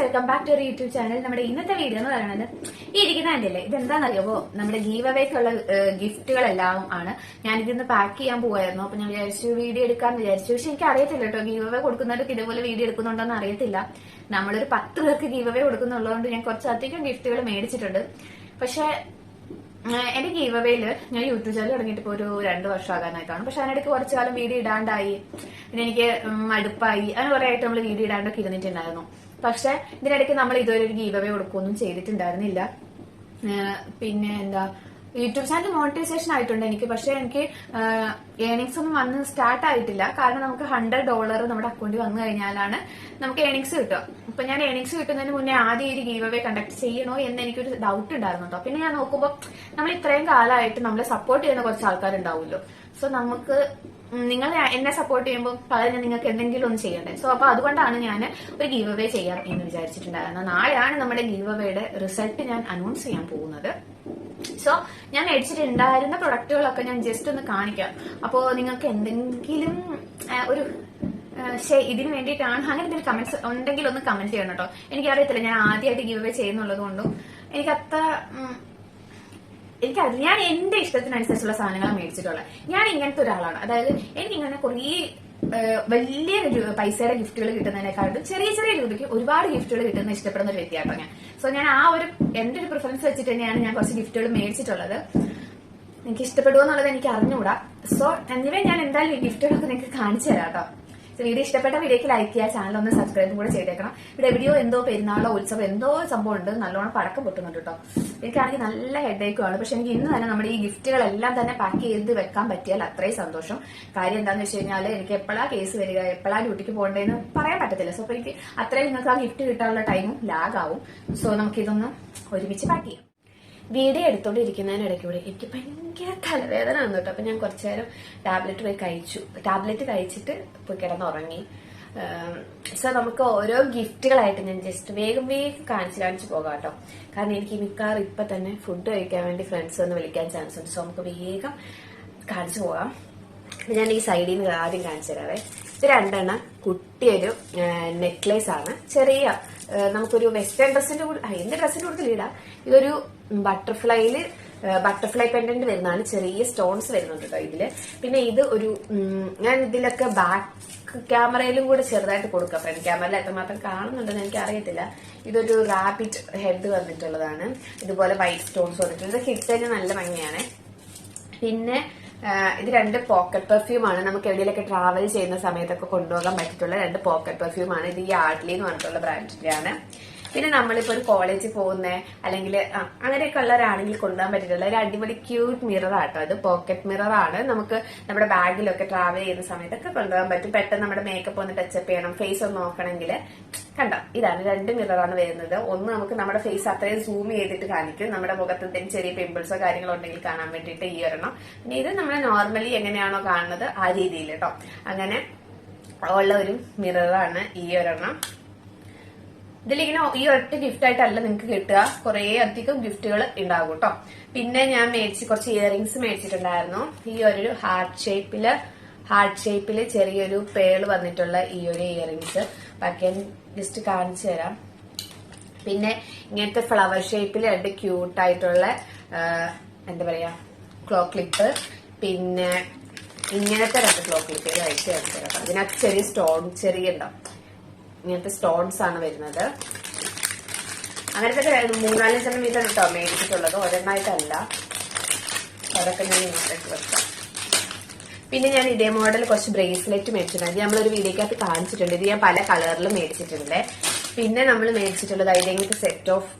Welcome back to YouTube channel നമ്മുടെ ഇന്നത്തെ video എന്ന് പറയുന്നത് ഈ ഇരിക്കുന്ന കണ്ടില്ലേ ഇതെന്താണെന്നറിയാമോ നമ്മുടെ ഗീവ് അവേക്കുള്ള ഗിഫ്റ്റുകളെല്ലാം ആണ്. ഞാൻ ഇതിന്ന് പാക്ക് ചെയ്യാൻ പോവായിരുന്നു. അപ്പൊ ഞാൻ വിചാരിച്ചു വീഡിയോ എടുക്കാന്ന് വിചാരിച്ചു. പക്ഷെ എനിക്ക് അറിയത്തില്ല കേട്ടോ ഗീവ് അവേ കൊടുക്കുന്നവർക്ക് ഇതേപോലെ വീഡിയോ എടുക്കുന്നുണ്ടോന്ന് അറിയത്തില്ല. നമ്മളൊരു പത്ത് പേർക്ക് ഗീവ് അവേ കൊടുക്കുന്നുള്ളതുകൊണ്ട് ഞാൻ കുറച്ചധികം ഗിഫ്റ്റുകൾ മേടിച്ചിട്ടുണ്ട്. പക്ഷെ എന്റെ ഗീവ് അവേയിൽ ഞാൻ യൂട്യൂബ് ചാനൽ തുടങ്ങിയിട്ട് ഇപ്പോൾ ഒരു രണ്ട് വർഷം ആകാനായിട്ടാണ് പക്ഷെ അതിനിടയ്ക്ക് കുറച്ചു കാലം വീഡിയോ ഇടാണ്ടായി. പിന്നെ എനിക്ക് മടുപ്പായി. അങ്ങനെ കുറെ ആയിട്ട് നമ്മൾ വീഡിയോ ഇടാണ്ടൊക്കെ ഇരുന്നിട്ടുണ്ടായിരുന്നു. പക്ഷെ ഇതിനിടയ്ക്ക് നമ്മൾ ഇതുവരെ ഒരു ഗീവ് അവേ കൊടുക്കുകയൊന്നും ചെയ്തിട്ടുണ്ടായിരുന്നില്ല. പിന്നെ എന്താ യൂട്യൂബ് ചാനൽ മോണിറ്റൈസേഷൻ ആയിട്ടുണ്ട് എനിക്ക്. പക്ഷെ എനിക്ക് ഏണിങ്സ് ഒന്നും വന്ന് സ്റ്റാർട്ട് ആയിട്ടില്ല. കാരണം നമുക്ക് ഹൺഡ്രഡ് ഡോളർ നമ്മുടെ അക്കൗണ്ടിൽ വന്നു കഴിഞ്ഞാലാണ് നമുക്ക് ഏണിങ്സ് കിട്ടുക. അപ്പൊ ഞാൻ ഏണിങ്സ് കിട്ടുന്നതിന് മുന്നേ ആദ്യം ഈ ഗീവ് അവേ കണ്ടക്ട് ചെയ്യണോ എന്ന് എനിക്കൊരു ഡൗട്ട് ഉണ്ടായിരുന്നു പിന്നെ ഞാൻ നോക്കുമ്പോൾ നമ്മൾ ഇത്രയും കാലമായിട്ട് നമ്മളെ സപ്പോർട്ട് ചെയ്യുന്ന കുറച്ച് ആൾക്കാരുണ്ടാവുമല്ലോ. സോ നമുക്ക് നിങ്ങൾ എന്നെ സപ്പോർട്ട് ചെയ്യുമ്പോൾ പകരം നിങ്ങൾക്ക് എന്തെങ്കിലും ഒന്ന് ചെയ്യണ്ടേ? സോ അപ്പൊ അതുകൊണ്ടാണ് ഞാൻ ഒരു ഗീവ് അവേ ചെയ്യാം എന്ന് വിചാരിച്ചിട്ടുണ്ടായിരുന്നത്. നാളെയാണ് നമ്മുടെ ഗീവ് അവയുടെ റിസൾട്ട് ഞാൻ അനൗൺസ് ചെയ്യാൻ പോകുന്നത്. സോ ഞാൻ മേടിച്ചിട്ടുണ്ടായിരുന്ന പ്രൊഡക്റ്റുകളൊക്കെ ഞാൻ ജസ്റ്റ് ഒന്ന് കാണിക്കാം. അപ്പോ നിങ്ങൾക്ക് എന്തെങ്കിലും ഒരു ഇതിന് വേണ്ടിയിട്ടാണ് അങ്ങനെ എന്തെങ്കിലും കമന്റ്സ് ഉണ്ടെങ്കിൽ ഒന്ന് കമന്റ് ചെയ്യണം കേട്ടോ. എനിക്കറിയത്തില്ല ഞാൻ ആദ്യമായിട്ട് ഗീവ് അവേ ചെയ്യുന്നുള്ളത് കൊണ്ടും. എനിക്ക് അത്ര എനിക്കറിയില്ല. ഞാൻ എന്റെ ഇഷ്ടത്തിനനുസരിച്ചുള്ള സാധനങ്ങൾ മേടിച്ചിട്ടുള്ളത്. ഞാൻ ഇങ്ങനത്തെ ഒരാളാണ്. അതായത് എനിക്ക് ഇങ്ങനെ കുറേ വലിയ പൈസയുടെ ഗിഫ്റ്റുകൾ കിട്ടുന്നതിനെക്കാളും ചെറിയ ചെറിയ രൂപയ്ക്ക് ഒരുപാട് ഗിഫ്റ്റുകൾ കിട്ടുന്ന ഇഷ്ടപ്പെടുന്ന ഒരു വ്യക്തിയാട്ടോ ഞാൻ. സോ ഞാൻ ആ ഒരു എന്റെ ഒരു പ്രിഫറൻസ് വെച്ചിട്ട് തന്നെയാണ് ഞാൻ കുറച്ച് ഗിഫ്റ്റുകൾ മേടിച്ചിട്ടുള്ളത്. എനിക്ക് ഇഷ്ടപ്പെടുമോ എന്നുള്ളത് എനിക്ക് അറിഞ്ഞുകൂടാ. സോ എന്നിവ ഞാൻ എന്തായാലും ഈ ഗിഫ്റ്റുകളൊക്കെ നിങ്ങൾക്ക് കാണിച്ചു തരാം കേട്ടോ. വീഡിയോ ഇഷ്ടപ്പെട്ട വീഡിയോക്ക് ലൈക്ക് ചെയ്യുക ചാനൽ ഒന്ന് സബ്സ്ക്രൈബ് കൂടെ ചെയ്തേക്കണം. ഇവിടെ വീഡിയോ എന്തോ പെരുന്നാളോ ഉത്സവം എന്തോ സംഭവം ഉണ്ട്. നല്ലോണം പടക്കം പൊട്ടുന്നുണ്ട് കേട്ടോ. എനിക്കാണെങ്കിൽ നല്ല ഹെഡ് ഹെഡേക്കുമാണ് പക്ഷെ എനിക്ക് ഇന്ന് തന്നെ നമ്മുടെ ഈ ഗിഫ്റ്റുകളെല്ലാം തന്നെ പാക്ക് ചെയ്ത് വെക്കാൻ പറ്റിയാൽ അത്രയും സന്തോഷം. കാര്യം എന്താണെന്ന് വെച്ച് കഴിഞ്ഞാൽ എനിക്ക് എപ്പോഴാ കേസ് വരിക എപ്പോഴാ ഡ്യൂട്ടിക്ക് പോകേണ്ടതെന്ന് പറയാൻ പറ്റത്തില്ല. സോ അപ്പൊ എനിക്ക് അത്രയും നിങ്ങൾക്ക് ആ ഗിഫ്റ്റ് കിട്ടാനുള്ള ടൈമും ലാഗാവും. സോ നമുക്കിതൊന്ന് ഒരുമിച്ച് പാക്ക് ചെയ്യാം. വീഡിയോ എടുത്തോണ്ടിരിക്കുന്നതിനിടയ്ക്കൂടെ എനിക്ക് ഭയങ്കര തലവേദന വന്നു കേട്ടോ അപ്പൊ ഞാൻ കുറച്ചു നേരം ടാബ്ലറ്റ് പോയി കഴിച്ചു. ടാബ്ലറ്റ് കഴിച്ചിട്ട് പോയി കിടന്നുറങ്ങി. സോ നമുക്ക് ഓരോ ഗിഫ്റ്റുകളായിട്ട് ഞാൻ ജസ്റ്റ് വേഗം വേഗം കാണിച്ചു കാണിച്ച് പോകാം കേട്ടോ കാരണം എനിക്ക് മിക്കവാറും ഇപ്പൊ തന്നെ ഫുഡ് കഴിക്കാൻ വേണ്ടി ഫ്രണ്ട്സ് ഒന്ന് വിളിക്കാൻ ചാൻസ് ഉണ്ട്. സോ നമുക്ക് വേഗം കാണിച്ചു പോകാം. ഞാൻ ഈ സൈഡിൽ നിന്ന് ആദ്യം കാണിച്ചു തരാവേ. ഇത് രണ്ടെണ്ണം കുട്ടിയൊരു നെക്ലേസ് ആണ്. ചെറിയ നമുക്കൊരു വെസ്റ്റേൺ ഡ്രസ്സിന്റെ കൂടെ എന്ത് ഡ്രസ്സിന്റെ കൂടുതൽ ഇടാം ഇതൊരു ബട്ടർഫ്ലൈയിൽ ബട്ടർഫ്ലൈ പെൻഡന്റ് വരുന്നതാണ്. ചെറിയ സ്റ്റോൺസ് വരുന്നുണ്ട് കേട്ടോ ഇതിൽ. പിന്നെ ഇത് ഒരു ഞാൻ ഇതിലൊക്കെ ബാക്ക് ക്യാമറയിലും കൂടെ ചെറുതായിട്ട് കൊടുക്കാം. ഫ്രണ്ട് ക്യാമറയിൽ എത്രമാത്രം കാണുന്നുണ്ടെന്ന് എനിക്ക് അറിയത്തില്ല ഇതൊരു റാപ്പിഡ് ഹെഡ് വന്നിട്ടുള്ളതാണ്. ഇതുപോലെ വൈറ്റ് സ്റ്റോൺസ് വന്നിട്ടുണ്ട്. ഹിറ്റ് തന്നെ നല്ല ഭംഗിയാണ്. പിന്നെ ഇത് രണ്ട് പോക്കറ്റ് പെർഫ്യൂമാണ്. നമുക്ക് എവിടെയൊക്കെ ട്രാവൽ ചെയ്യുന്ന സമയത്തൊക്കെ കൊണ്ടുപോകാൻ പറ്റിയിട്ടുള്ള രണ്ട് പോക്കറ്റ് പെർഫ്യൂമാണ്. ഇത് ഈ ആർട്ട്ലി എന്ന് പറഞ്ഞിട്ടുള്ള ബ്രാൻഡിന്റെ ആണ് പിന്നെ നമ്മളിപ്പോ ഒരു കോളേജിൽ പോകുന്നേ അല്ലെങ്കിൽ അങ്ങനെയൊക്കെ ഉള്ളവരാണെങ്കിൽ കൊണ്ടുപോകാൻ പറ്റിയിട്ടുള്ള ഒരു അടിപൊളി ക്യൂട്ട് മിറർ ആട്ടോ. ഇത് പോക്കറ്റ് മിറർ ആണ്. നമുക്ക് നമ്മുടെ ബാഗിലൊക്കെ ട്രാവൽ ചെയ്യുന്ന സമയത്തൊക്കെ കൊണ്ടുപോകാൻ പറ്റും. പെട്ടെന്ന് നമ്മുടെ മേക്കപ്പ് ഒന്ന് ടച്ചപ്പ് ചെയ്യണം ഫേസ് ഒന്ന് നോക്കണമെങ്കിൽ കണ്ടോ? ഇതാണ് രണ്ട് മിററാണ് വരുന്നത്. ഒന്ന് നമുക്ക് നമ്മുടെ ഫേസ് അത്രയും സൂം ചെയ്തിട്ട് കാണിക്കും. നമ്മുടെ മുഖത്ത് എന്തെങ്കിലും ചെറിയ പിമ്പിൾസോ കാര്യങ്ങളോ ഉണ്ടെങ്കിൽ കാണാൻ വേണ്ടിയിട്ട് ഈ ഒരെണ്ണം. പിന്നെ ഇത് നമ്മൾ നോർമലി എങ്ങനെയാണോ കാണുന്നത് ആ രീതിയിൽ കേട്ടോ അങ്ങനെ ഉള്ള ഒരു മിററാണ് ഈ ഒരെണ്ണം. ഇതിലിങ്ങനെ ഈ ഒറ്റ ഗിഫ്റ്റ് ആയിട്ടല്ല നിങ്ങൾക്ക് കിട്ടുക. കുറെ അധികം ഗിഫ്റ്റുകൾ ഉണ്ടാകും കേട്ടോ പിന്നെ ഞാൻ മേടിച്ച് കുറച്ച് ഇയറിങ്സ് മേടിച്ചിട്ടുണ്ടായിരുന്നു. ഈ ഒരു ഹാർട്ട് ഷേപ്പിൽ ഹാർട്ട് ഷേപ്പിൽ ചെറിയൊരു പേൾ വന്നിട്ടുള്ള ഈ ഒരു ഇയറിങ്സ് ബാക്കി ജസ്റ്റ് കാണിച്ചു തരാം. പിന്നെ ഇങ്ങനത്തെ ഫ്ലവർ ഷേപ്പിൽ രണ്ട് ക്യൂട്ട് ആയിട്ടുള്ള എന്താ പറയാ ക്ലോ ക്ലിപ്പ് പിന്നെ ഇങ്ങനത്തെ രണ്ട് ക്ലോ ക്ലിപ്പ് അയച്ചു തരാം അതിനകത്ത് ചെറിയ സ്റ്റോൺ ചെറിയ ഉണ്ടാവും ഇങ്ങനത്തെ സ്റ്റോൺസ് ആണ് വരുന്നത്. അങ്ങനത്തെ മൂന്നാലഞ്ച് മൂന്നാലഞ്ചെണ്ണം വീതം കേട്ടോ മേടിച്ചിട്ടുള്ളത്. ഒരെണ്ണമായിട്ടല്ല അതൊക്കെ ഞാൻ ഇങ്ങോട്ടേക്ക് വെക്കാം. പിന്നെ ഞാൻ ഇതേ മോഡൽ കുറച്ച് ബ്രേസ്ലെറ്റ് മേടിച്ചിട്ടുണ്ട്. നമ്മളൊരു വീഡിയോക്കകത്ത് കാണിച്ചിട്ടുണ്ട്. ഇത് ഞാൻ പല കളറിലും മേടിച്ചിട്ടുണ്ട്. പിന്നെ നമ്മൾ മേടിച്ചിട്ടുള്ളത് ഇങ്ങനത്തെ സെറ്റ് ഓഫ്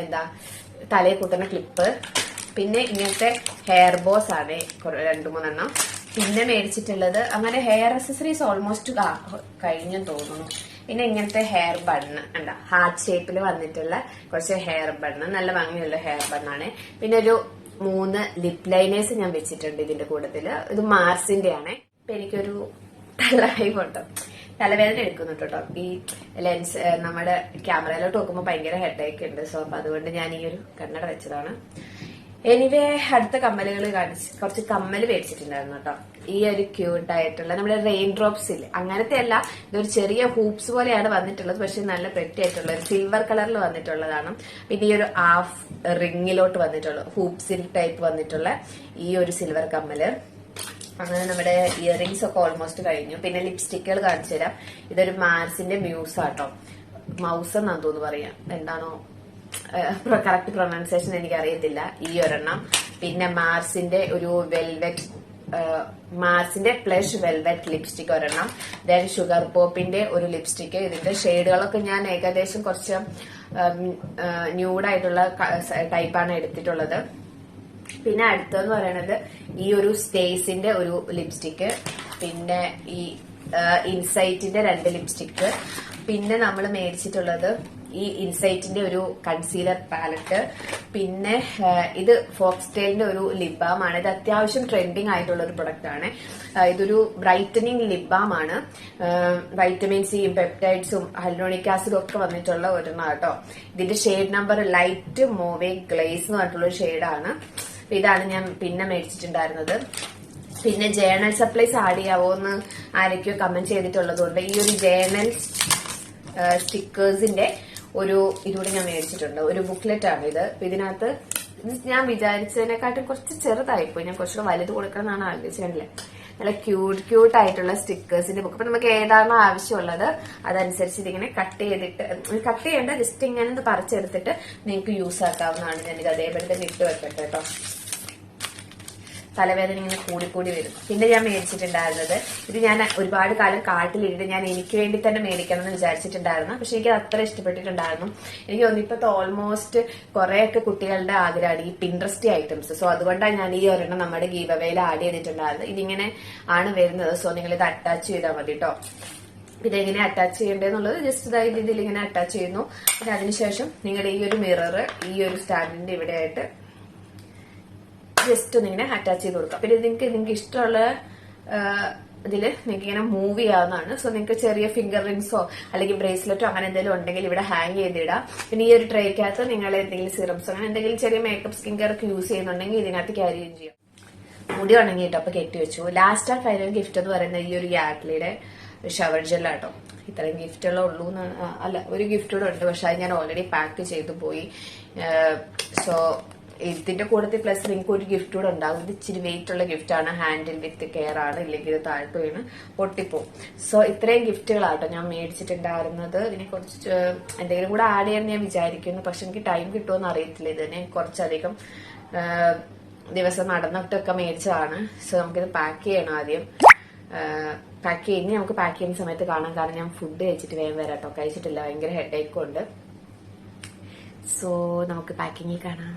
എന്താ തലയിൽ കൂട്ടുന്ന ക്ലിപ്പ് പിന്നെ ഇങ്ങനത്തെ ഹെയർ ബോസ് ആണ്. രണ്ട് മൂന്നെണ്ണം. പിന്നെ മേടിച്ചിട്ടുള്ളത്. അങ്ങനെ ഹെയർ അക്സസറീസ് ഓൾമോസ്റ്റ് കഴിഞ്ഞു തോന്നുന്നു. പിന്നെ ഇങ്ങനത്തെ ഹെയർ ബണ്ണ് എന്താ ഹാർട്ട് ഷേപ്പിൽ വന്നിട്ടുള്ള കുറച്ച് ഹെയർ ബണ്ണ് നല്ല ഭംഗിയുള്ള ഹെയർ ബണ്ണാണ് പിന്നെ ഒരു മൂന്ന് ലിപ് ലൈനേഴ്സ് ഞാൻ വെച്ചിട്ടുണ്ട് ഇതിന്റെ കൂട്ടത്തിൽ. ഇത് മാർസിന്റെ ആണ് ഇപ്പൊ എനിക്കൊരു തലവൈബുണ്ട് തലവേദന എടുക്കുന്നുണ്ട് കേട്ടോ. ഈ ലെൻസ് നമ്മുടെ ക്യാമറയിലോട്ട് നോക്കുമ്പോൾ ഭയങ്കര ഹെഡേക്ക് ഉണ്ട്. സോ അപ്പൊ അതുകൊണ്ട് ഞാൻ ഈ ഒരു കണ്ണട വെച്ചതാണ്. എനിവേ അടുത്ത കമ്മലുകൾ കാണിച്ച് കുറച്ച് കമ്മൽ മേടിച്ചിട്ടുണ്ടായിരുന്നു കേട്ടോ. ഈ ഒരു ക്യൂട്ട് ആയിട്ടുള്ള നമ്മുടെ റെയിൻ ഡ്രോപ്സ് ഇല്ല? അങ്ങനത്തെ അല്ല ഇതൊരു ചെറിയ ഹൂപ്സ് പോലെയാണ് വന്നിട്ടുള്ളത് പക്ഷെ നല്ല പെട്ടി ആയിട്ടുള്ള ഒരു സിൽവർ കളറിൽ വന്നിട്ടുള്ളതാണ്. പിന്നെ ഈ ഒരു ഹാഫ് റിങ്ങിലോട്ട് വന്നിട്ടുള്ള ഹൂപ്സിൽ ടൈപ്പ് വന്നിട്ടുള്ള ഈ ഒരു സിൽവർ കമ്മൽ. അങ്ങനെ നമ്മുടെ ഇയറിങ്സ് ഒക്കെ ഓൾമോസ്റ്റ് കഴിഞ്ഞു. പിന്നെ ലിപ്സ്റ്റിക്കുകൾ കാണിച്ചു തരാം ഇതൊരു മാർസിന്റെ മ്യൂസ് ആട്ടോ. മൗസ് എന്നാന്ന് തോന്നുന്നു പറയാം. എന്താണോ? കറക്റ്റ് പ്രൊനൗൺസിയേഷൻ എനിക്ക് അറിയത്തില്ല ഈ ഒരെണ്ണം. പിന്നെ മാർസിന്റെ ഒരു വെൽവെറ്റ് മാർസിന്റെ പ്ലഷ് വെൽവെറ്റ് ലിപ്സ്റ്റിക് ഒരെണ്ണം. ദെൻ ഷുഗർ പോപ്പിന്റെ ഒരു ലിപ്സ്റ്റിക് ഇതിന്റെ ഷെയ്ഡുകളൊക്കെ ഞാൻ ഏകദേശം കുറച്ച് ന്യൂഡായിട്ടുള്ള ടൈപ്പാണ് എടുത്തിട്ടുള്ളത്. പിന്നെ അടുത്തെന്ന് പറയുന്നത് ഈ ഒരു സ്പേസിന്റെ ഒരു ലിപ്സ്റ്റിക് പിന്നെ ഈ ഇൻസൈറ്റിന്റെ രണ്ട് ലിപ്സ്റ്റിക് പിന്നെ നമ്മൾ മേടിച്ചിട്ടുള്ളത് ഈ ഇൻസൈറ്റിന്റെ ഒരു കൺസീലർ പാലറ്റ് പിന്നെ ഇത് ഫോക്സ്റ്റൈലിന്റെ ഒരു ലിപ് ബാം ആണ് ഇത് അത്യാവശ്യം ട്രെൻഡിങ് ആയിട്ടുള്ള ഒരു പ്രൊഡക്റ്റ് ആണ്. ഇതൊരു ബ്രൈറ്റനിങ് ലിപ് ബാം ആണ് വൈറ്റമിൻ സിയും പെപ്റ്റൈഡ്സും ഹൈലോണിക് ആസിഡും ഒക്കെ വന്നിട്ടുള്ള ഒരെണ്ണം കേട്ടോ. ഇതിന്റെ shade number light mauve glaze എന്ന് പറഞ്ഞിട്ടുള്ള ഒരു ഷെയ്ഡാണ് ഇതാണ് ഞാൻ പിന്നെ മേടിച്ചിട്ടുണ്ടായിരുന്നത്. പിന്നെ ജേണൽ സപ്ലൈസ് ആഡ് ചെയ്യാവോ എന്ന് ആരൊക്കെയോ കമന്റ് ചെയ്തിട്ടുള്ളത് കൊണ്ട് ഈ ഒരു ജേണൽ സ്റ്റിക്കേഴ്സിന്റെ ഒരു ഇതുകൂടി ഞാൻ മേടിച്ചിട്ടുണ്ട്. ഒരു ബുക്ക്ലെറ്റ് ആണ് ഇത്. ഇതിനകത്ത് ഞാൻ വിചാരിച്ചതിനെക്കാട്ടും കുറച്ച് ചെറുതായിപ്പോയി. ഞാൻ കുറച്ചുകൂടെ വലുത് കൊടുക്കണം എന്നാണ് ആലോചിച്ചിട്ടുണ്ടല്ലേ നല്ല ക്യൂട്ട് ക്യൂട്ട് ആയിട്ടുള്ള സ്റ്റിക്കേഴ്സിന്റെ ബുക്ക് അപ്പൊ നമുക്ക് ഏതാണോ ആവശ്യമുള്ളത് അതനുസരിച്ച് ഇതിങ്ങനെ കട്ട് ചെയ്തിട്ട് കട്ട് ചെയ്യേണ്ട ജസ്റ്റ് ഇങ്ങനെ പറിച്ചെടുത്തിട്ട് നിങ്ങൾക്ക് യൂസ് ആക്കാവുന്നതാണ് ഞാനിത് അതേപോലെ തന്നെ ഇട്ട് വെക്കട്ടെ കേട്ടോ തലവേദന ഇങ്ങനെ കൂടിക്കൂടി വരും. പിന്നെ ഞാൻ മേടിച്ചിട്ടുണ്ടായിരുന്നത്. ഇത് ഞാൻ ഒരുപാട് കാലം കാട്ടിലിട്ട് ഞാൻ എനിക്ക് വേണ്ടി തന്നെ മേടിക്കണം എന്ന് വിചാരിച്ചിട്ടുണ്ടായിരുന്നു. പക്ഷെ എനിക്ക് അത്ര ഇഷ്ടപ്പെട്ടിട്ടുണ്ടായിരുന്നു. എനിക്ക് ഇപ്പോഴത്തെ ഓൾമോസ്റ്റ് കുറെയൊക്കെ കുട്ടികളുടെ ആഗ്രഹമാണ് ഈ പിൻട്രസ്റ്റി ഐറ്റംസ് സോ അതുകൊണ്ടാണ് ഞാൻ ഈ ഒരെണ്ണം നമ്മുടെ ഗീവവേയിൽ ആഡ് ചെയ്തിട്ടുണ്ടായിരുന്നത്. ഇതിങ്ങനെ ആണ് വരുന്നത്. സോ നിങ്ങൾ ഇത് അറ്റാച്ച് ചെയ്താൽ മതി കേട്ടോ ഇതെങ്ങനെ അറ്റാച്ച് ചെയ്യേണ്ടതെന്നുള്ളത് ജസ്റ്റ് ഇതായി രീതിയിൽ ഇങ്ങനെ അറ്റാച്ച് ചെയ്യുന്നു. പിന്നെ അതിനുശേഷം നിങ്ങളുടെ ഈ ഒരു മിറർ ഈ ഒരു സ്റ്റാൻഡിന്റെ ഇവിടെ ആയിട്ട് ജസ്റ്റ് ഒന്ന് ഇങ്ങനെ അറ്റാച്ച് ചെയ്ത് കൊടുക്കാം. പിന്നെ നിങ്ങൾക്ക് നിങ്ങൾക്ക് ഇഷ്ടമുള്ള ഇതിൽ നിങ്ങൾക്ക് ഇങ്ങനെ മൂവ് ചെയ്യാവുന്നതാണ്. സോ നിങ്ങൾക്ക് ചെറിയ ഫിംഗർ റിങ്സോ അല്ലെങ്കിൽ ബ്രേസ്ലെറ്റോ അങ്ങനെ എന്തെങ്കിലും ഉണ്ടെങ്കിൽ ഇവിടെ ഹാങ് ചെയ്തിടാം. പിന്നെ ഈ ഒരു ട്രേക്കകത്ത് നിങ്ങൾ എന്തെങ്കിലും സിറംസ് അങ്ങനെ എന്തെങ്കിലും ചെറിയ മേക്കപ്പ് സ്കിൻ കെയർ ഒക്കെ യൂസ് ചെയ്യുന്നുണ്ടെങ്കിൽ ഇതിനകത്ത് ക്യാരി ചെയ്യാം. മുടി ഉണങ്ങിയിട്ട് അപ്പൊ കെട്ടി വെച്ചു. ലാസ്റ്റ് ആൻഡ് ഫൈനൽ ഗിഫ്റ്റ് എന്ന് പറയുന്നത് ഈ ഒരു യാഡ്ലിയുടെ ഷവർ ജെല്ലാട്ടോ ഇത്രയും ഗിഫ്റ്റുകൾ ഉള്ളൂ അല്ല ഒരു ഗിഫ്റ്റ് കൂടെ ഉണ്ട്. പക്ഷെ അത് ഞാൻ ഓൾറെഡി പാക്ക് ചെയ്തു പോയി. സോ ഇതിന്റെ കൂട്ടത്തിൽ പ്ലസ് നിങ്ങൾക്ക് ഒരു ഗിഫ്റ്റ് കൂടെ ഉണ്ടാകും ഇത് ഇച്ചിരി വെയിറ്റ് ഉള്ള ഗിഫ്റ്റാണ് ഹാൻഡിൽ വിത്ത് കെയർ ആണ്. ഇല്ലെങ്കിൽ താഴ്ത്തു വീണ് പൊട്ടിപ്പോവും. സോ ഇത്രയും ഗിഫ്റ്റുകളാട്ടോ ഞാൻ മേടിച്ചിട്ടുണ്ടായിരുന്നത്. ഇതിനെ കുറച്ച് എന്തെങ്കിലും കൂടെ ആഡ് ചെയ്യാൻ ഞാൻ വിചാരിക്കുന്നു. പക്ഷെ എനിക്ക് ടൈം കിട്ടുമെന്ന് അറിയത്തില്ല. ഇതിനെ കുറച്ചധികം ദിവസം നടന്നിട്ടൊക്കെ മേടിച്ചതാണ്. സോ നമുക്കിത് പാക്ക് ചെയ്യണം ആദ്യം. പാക്ക് ചെയ്യുന്ന നമുക്ക് പാക്ക് ചെയ്യുന്ന സമയത്ത് കാണാം. കാരണം ഞാൻ ഫുഡ് കഴിച്ചിട്ട് വേഗം വരാം കേട്ടോ കഴിച്ചിട്ടില്ല. ഭയങ്കര ഹെഡേക്കും ഉണ്ട്. സോ നമുക്ക് പാക്കിങ്ങിൽ കാണാം.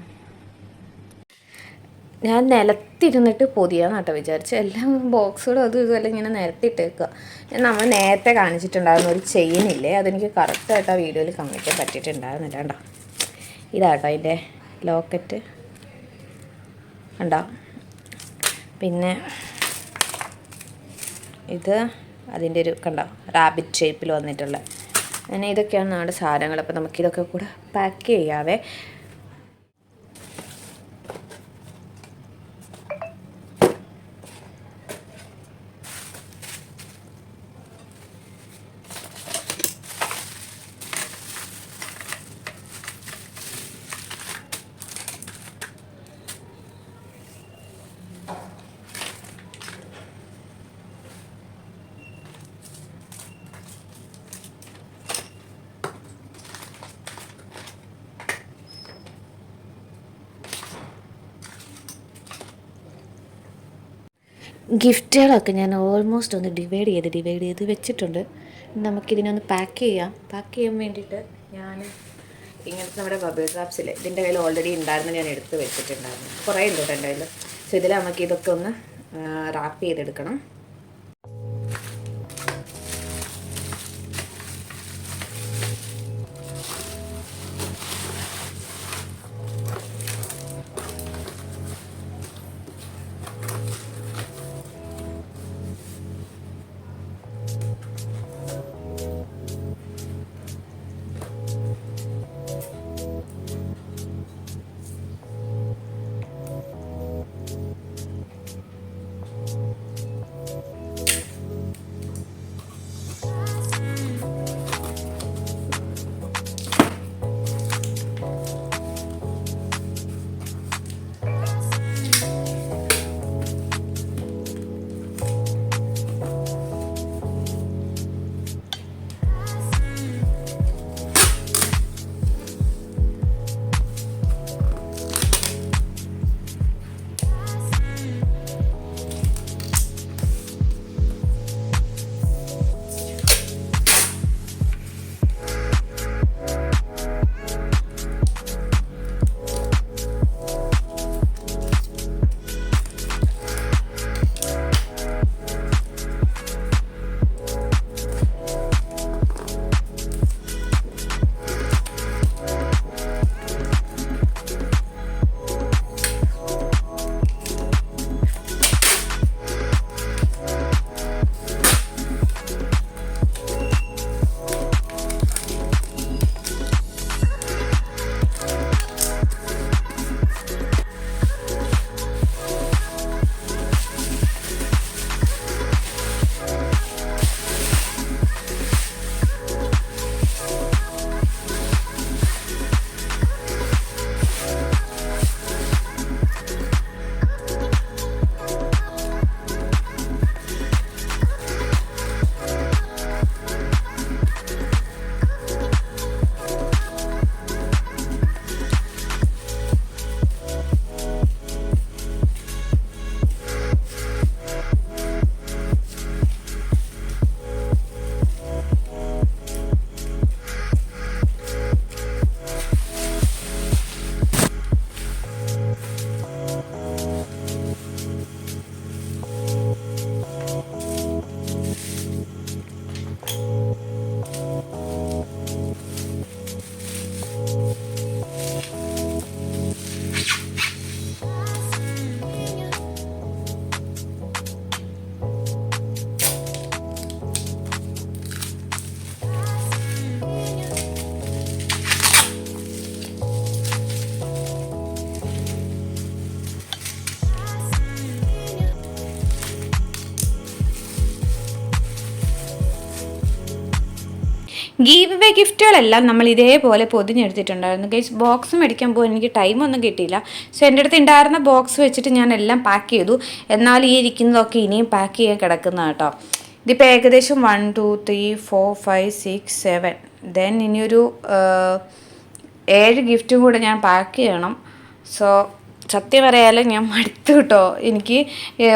ഞാൻ നിലത്തിരുന്നിട്ട് പൊതിയാന്ന് കേട്ടോ വിചാരിച്ചു. എല്ലാം ബോക്സുകളും അതും ഇതുമെല്ലാം ഇങ്ങനെ നിരത്തിയിട്ടേക്കുക നമ്മൾ നേരത്തെ കാണിച്ചിട്ടുണ്ടായിരുന്ന ഒരു ചെയിൻ ഇല്ലേ അതെനിക്ക് കറക്റ്റായിട്ട് ആ വീഡിയോയിൽ കാണിക്കാൻ പറ്റിയിട്ടുണ്ടായിരുന്നില്ല കേട്ടോ. ഇതാട്ടോ അതിന്റെ ലോക്കറ്റ് ഉണ്ടോ പിന്നെ ഇത് അതിന്റെ ഒരു കണ്ടോ റാബിറ്റ് ഷേപ്പിൽ വന്നിട്ടുള്ള. അങ്ങനെ ഇതൊക്കെയാണ് നമ്മുടെ സാധനങ്ങൾ. അപ്പോൾ നമുക്കിതൊക്കെ കൂടെ പാക്ക് ചെയ്യാവേ. ഗിഫ്റ്റുകളൊക്കെ ഞാൻ ഓൾമോസ്റ്റ് ഒന്ന് ഡിവൈഡ് ചെയ്ത് ഡിവൈഡ് ചെയ്ത് വെച്ചിട്ടുണ്ട്. നമുക്കിതിനൊന്ന് പാക്ക് ചെയ്യാം. പാക്ക് ചെയ്യാൻ വേണ്ടിയിട്ട് ഞാൻ ഇങ്ങനത്തെ നമ്മുടെ ബബിൾ റാപ്സിൽ ഇതിന്റെ കയ്യിൽ ഓൾറെഡി ഉണ്ടായിരുന്നു ഞാൻ എടുത്ത് വെച്ചിട്ടുണ്ടായിരുന്നു. കുറേ ഉണ്ട് എന്റെ കയ്യിൽ. സോ ഇതിൽ നമുക്ക് ഇതൊക്കെ ഒന്ന് റാപ്പ് ചെയ്തെടുക്കണം. ഗീവ് ഗിഫ്റ്റുകളെല്ലാം നമ്മൾ ഇതേപോലെ പൊതിഞ്ഞെടുത്തിട്ടുണ്ടായിരുന്നു. ഗൈസ് ബോക്സ് മേടിക്കാൻ പോകാൻ എനിക്ക് ടൈമൊന്നും കിട്ടിയില്ല. സോ എന്റെ അടുത്ത് ഉണ്ടായിരുന്ന ബോക്സ് വെച്ചിട്ട് ഞാൻ എല്ലാം പാക്ക് ചെയ്തു. എന്നാൽ ഈ ഇരിക്കുന്നതൊക്കെ ഇനിയും പാക്ക് ചെയ്യാൻ കിടക്കുന്ന കേട്ടോ. ഇതിപ്പോൾ ഏകദേശം one two three four five six seven then ഇനിയൊരു ഏഴ് ഗിഫ്റ്റും കൂടെ ഞാൻ പാക്ക് ചെയ്യണം. സോ സത്യം പറയാലോ ഞാൻ മടുത്തു കേട്ടോ എനിക്ക്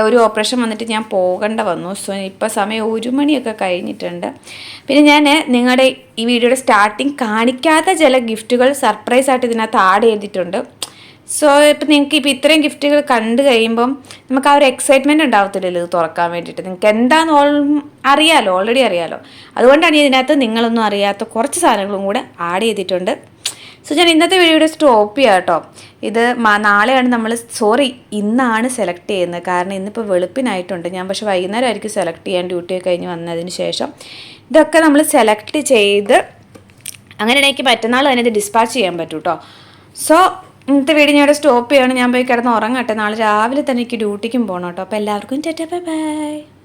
ഒരു ഓപ്പറേഷൻ വന്നിട്ട് ഞാൻ പോകേണ്ട വന്നു. സോ ഇപ്പോൾ സമയം ഒരു മണിയൊക്കെ കഴിഞ്ഞിട്ടുണ്ട്. പിന്നെ ഞാൻ നിങ്ങളുടെ ഈ വീഡിയോയുടെ സ്റ്റാർട്ടിങ് കാണിക്കാത്ത ചില ഗിഫ്റ്റുകൾ സർപ്രൈസ് ആയിട്ട് ഇതിനകത്ത് ആഡ് ചെയ്തിട്ടുണ്ട്. സോ ഇപ്പം നിങ്ങൾക്ക് ഇപ്പോൾ ഇത്രയും ഗിഫ്റ്റുകൾ കണ്ടു കഴിയുമ്പം നമുക്ക് ആ ഒരു എക്സൈറ്റ്മെന്റ് ഉണ്ടാവത്തില്ലല്ലോ ഇത് തുറക്കാൻ വേണ്ടിയിട്ട്. നിങ്ങൾക്ക് എന്താണെന്ന് ഓൾ അറിയാലോ ഓൾറെഡി അറിയാലോ. അതുകൊണ്ടാണ് ഇതിനകത്ത് നിങ്ങളൊന്നും അറിയാത്ത കുറച്ച് സാധനങ്ങളും കൂടെ ആഡ് ചെയ്തിട്ടുണ്ട്. സോ ഞാൻ ഇന്നത്തെ വീഡിയോയുടെ സ്റ്റോപ്പ് ചെയ്യാം കേട്ടോ. ഇത് നാളെയാണ് നമ്മൾ സോറി ഇന്നാണ് സെലക്ട് ചെയ്യുന്നത്. കാരണം ഇന്നിപ്പോൾ വെളുപ്പിനായിട്ടുണ്ട്. ഞാൻ പക്ഷേ വൈകുന്നേരമായിരിക്കും സെലക്ട് ചെയ്യാൻ ഡ്യൂട്ടി കഴിഞ്ഞ് വന്നതിന് ശേഷം. ഇതൊക്കെ നമ്മൾ സെലക്ട് ചെയ്ത് അങ്ങനെ എനിക്ക് മറ്റന്നാൾ തന്നെ ഇത് ഡിസ്പാച്ച് ചെയ്യാൻ പറ്റും കേട്ടോ സോ ഇന്നത്തെ വീഡിയോ ഞാൻ സ്റ്റോപ്പ് ചെയ്യണം ഞാൻ പോയി കിടന്ന് ഉറങ്ങട്ടെ. നാളെ രാവിലെ തന്നെ എനിക്ക് ഡ്യൂട്ടിക്കും പോകണം കേട്ടോ അപ്പോൾ എല്ലാവർക്കും ചേട്ടാ ബൈ ബൈ